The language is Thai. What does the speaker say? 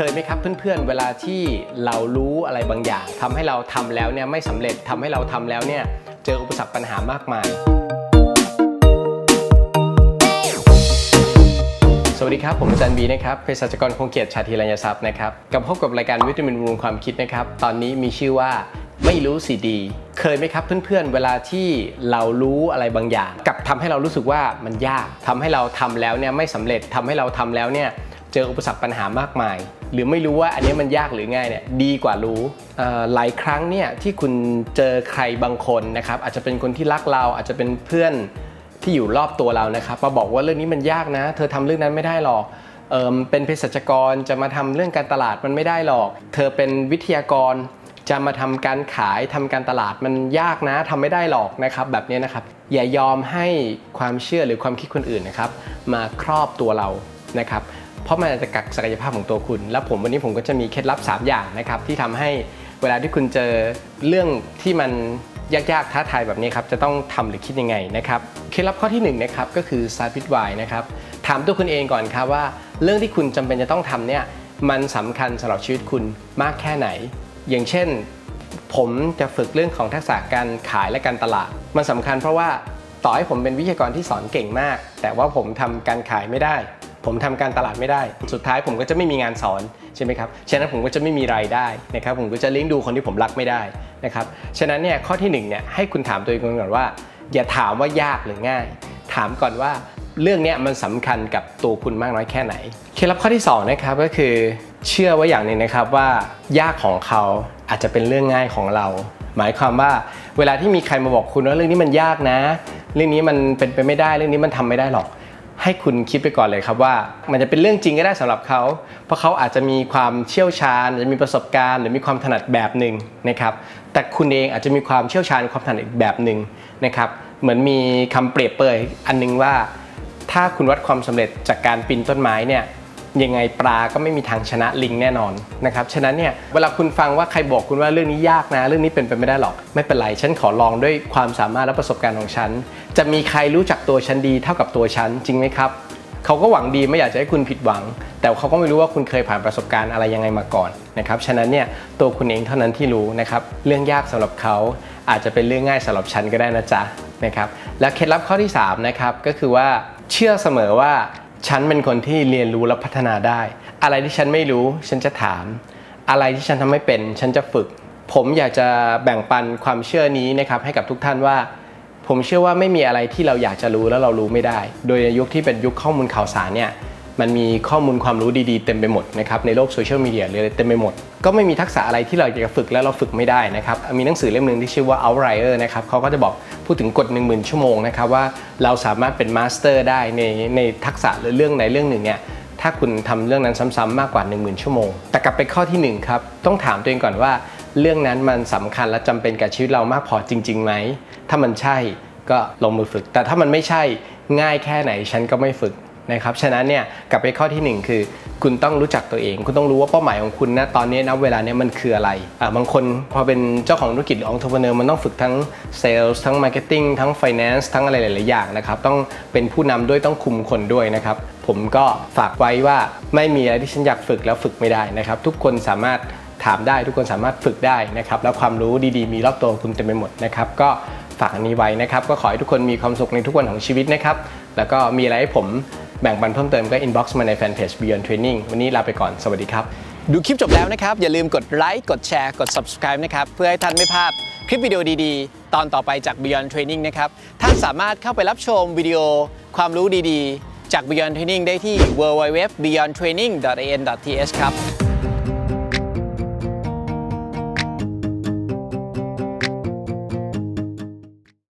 เคยไหมครับเพื่อนๆ เวลาที่เรารู้อะไรบางอย่างทำให้เราทำแล้วเนี่ยไม่สำเร็จทำให้เราทำแล้วเนี่ยเจออุปสรรคปัญหามากมาย สวัสดีครับ ผมอาจารย์บีนะครับเภสัชกรคงเกียรติชาติรัญทรัพย์นะครับกับพบกับรายการวิตามินบำรุงความคิดนะครับ ตอนนี้มีชื่อว่าไม่รู้สิดี เคยไหมครับเพื่อนๆ เวลาที่เรารู้อะไรบางอย่าง กับทำให้เรารู้สึกว่ามันยากทำให้เราทำแล้วเนี่ยไม่สำเร็จทำให้เราทำแล้วเนี่ย เจออุปสรรคปัญหามากมาย หรือไม่รู้ว่าอันนี้มันยากหรือง่ายเนี่ยดีกว่ารู้หลายครั้งเนี่ยที่คุณเจอใครบางคนนะครับอาจจะเป็นคนที่รักเราอาจจะเป็นเพื่อนที่อยู่รอบตัวเรานะครับมาบอกว่าเรื่องนี้มันยากนะ เธอทำเรื่องนั้นไม่ได้หรอกเออเป็นเภสัชกรจะมาทำเรื่องการตลาดมันไม่ได้หรอก เธอเป็นวิทยากรจะมาทำการขายทำการตลาดมันยากนะทำไม่ได้หรอกนะครับ แบบนี้นะครับ อย่ายอมให้ความเชื่อหรือความคิดคนอื่นนะครับ มาครอบตัวเรานะครับ เพราะมันอาจจะกักศักยภาพของตัวคุณ และผมวันนี้ผมก็จะมีเคล็ดลับ 3 อย่างนะครับที่ทำให้เวลาที่คุณเจอเรื่องที่มันยากๆท้าทายแบบนี้ครับจะต้องทำหรือคิดยังไงนะครับเคล็ดลับข้อที่1นงนะครับก็คือ start with why นะครับถามตัวคุณเองก่อนครับว่า เรื่องที่คุณจำเป็นจะต้องทำเนี่ยมันสำคัญสำหรับชีวิตคุณมากแค่ไหน อย่างเช่น ผมจะฝึกเรื่องของทักษะการขายและการตลาด มันสำคัญเพราะว่าต่อให้ผมเป็นวิทยากรที่สอนเก่งมาก แต่ว่าผมทำการขายไม่ได้ ผมทำการตลาดไม่ได้ สุดท้ายผมก็จะไม่มีงานสอนใช่ไหมครับฉะนั้นผมก็จะไม่มีรายได้นะครับผมก็จะเลี้ยงดูคนที่ผมรักไม่ได้นะครับฉะนั้นเนี่ยข้อที่หนึ่งเนี่ยให้คุณถามตัวเองก่อนว่า อย่าถามว่ายากหรือง่าย ถามก่อนว่าเรื่องเนี้ยมันสำคัญกับตัวคุณมากน้อยแค่ไหน เคล็ดลับข้อที่สองนะครับก็คือเชื่อไว้อย่างหนึ่งนะครับว่ายากของเขาอาจจะเป็นเรื่องง่ายของเรา หมายความว่าเวลาที่มีใครมาบอกคุณว่าเรื่องนี้มันยากนะ เรื่องนี้มันเป็นไปไม่ได้เรื่องนี้มันทำไม่ได้หรอก ให้คุณคิดไปก่อนเลยครับว่า มันจะเป็นเรื่องจริงก็ได้สำหรับเขา เพราะเขาอาจจะมีความเชี่ยวชาญอาจจะมีประสบการณ์หรือมีความถนัดแบบหนึ่งนะครับ แต่คุณเองอาจจะมีความเชี่ยวชาญความถนัดอีกแบบหนึ่งนะครับ เหมือนมีคำเปรียบเปรยอันนึงว่า ถ้าคุณวัดความสำเร็จจากการปีนต้นไม้เนี่ย ยังไงปลาก็ไม่มีทางชนะลิงแน่นอนนะครับฉะนั้นเนี่ยเวลาคุณฟังว่าใครบอกคุณว่าเรื่องนี้ยากนะ เรื่องนี้เป็นไปไม่ได้หรอกไม่เป็นไรฉันขอลองด้วยความสามารถและประสบการณ์ของฉัน จะมีใครรู้จักตัวฉันดีเท่ากับตัวฉันจริงไหมครับเขาก็หวังดีไม่อยากจะให้คุณผิดหวัง แต่เขาก็ไม่รู้ว่าคุณเคยผ่านประสบการณ์อะไรยังไงมาก่อนนะครับฉะนั้นเนี่ยตัวคุณเองเท่านั้นที่รู้นะครับเรื่องยากสำหรับเขาอาจจะเป็นเรื่องง่ายสำหรับฉันก็ได้นะจ๊ะนะครับและเคล็ดลับข้อที่สามนะครับก็คือว่าเชื่อเสมอว่า ฉันเป็นคนที่เรียนรู้และพัฒนาได้ อะไรที่ฉันไม่รู้ ฉันจะถาม อะไรที่ฉันทำไม่เป็น ฉันจะฝึก ผมอยากจะแบ่งปันความเชื่อนี้นะครับให้กับทุกท่านว่า ผมเชื่อว่าไม่มีอะไรที่เราอยากจะรู้แล้วเรารู้ไม่ได้ โดยในยุคที่เป็นยุคข้อมูลข่าวสารเนี่ย มันมีข้อมูลความรู้ดีๆเต็มไปหมดนะครับในโลกโซเชียลมีเดียเลยเต็มไปหมด ก็ไม่มีทักษะอะไรที่เราจะฝึกแล้วเราฝึกไม่ได้นะครับมีหนังสือเล่มหนึ่งที่ชื่อว่า Outlier นะครับเขาก็จะบอกพูดถึงกฎ 1 0,000 ชั่วโมงนะครับว่าเราสามารถเป็นมาสเตอร์ได้ในในทักษะหรือเรื่องใดเรื่องหนึ่งเนี่ยถ้าคุณทำเรื่องนั้นซ้ำๆมากกว่า 1 0,000 ชั่วโมง แต่กลับไปข้อที่1ครับต้องถามตัวเองก่อนว่า เรื่องนั้นมันสำคัญและจำเป็นกับชีวิตเรามากพอจริงๆไหมถ้ามันใช่ก็ลงมือฝึก แต่ถ้ามันไม่ใช่ง่ายแค่ไหนฉันก็ไม่ฝึก นะครับฉะนั้นเนี่ยกลับไปข้อที่ 1 คือ คุณต้องรู้จักตัวเอง คุณต้องรู้ว่าเป้าหมายของคุณนะตอนนี้นะเวลาเนี้มันคืออะไรอ่าบางคนพอเป็นเจ้าของธุรกิจหรือองค์ประกอบมันต้องฝึกทั้งเซลล์ทั้งมาร์เก็ตติ้งทั้งไฟแนนซ์ทั้งอะไรหลายๆอย่างนะครับต้องเป็นผู้นำด้วยต้องคุมคนด้วยนะครับผมก็ฝากไว้ว่าไม่มีอะไรที่ฉันอยากฝึกแล้วฝึกไม่ได้นะครับ ทุกคนสามารถถามได้ทุกคนสามารถฝึกได้นะครับแล้วความรู้ดีๆ มีรอบตัวคุณเต็มไปหมดนะครับก็ฝากอันนี้ไว้นะครับ ก็ขอให้ทุกคนมีความสุขในทุกวันของชีวิตนะครับ แล้วก็มีอะไรให้ผม แบ่งปันเพิ่มเติมก็ inbox มาในแฟนเพจ Beyond Training วันนี้ลาไปก่อน สวัสดีครับ ดูคลิปจบแล้วนะครับ อย่าลืมกดไลค์กดแชร์กด subscribe นะครับ เพื่อให้ท่านไม่พลาดคลิปวิดีโอดีๆ ตอนต่อไปจาก Beyond Training นะครับ ท่านสามารถเข้าไปรับชมวิดีโอความรู้ดีๆ จาก Beyond Training ได้ที่ www.beyondtraining.an.th ครับ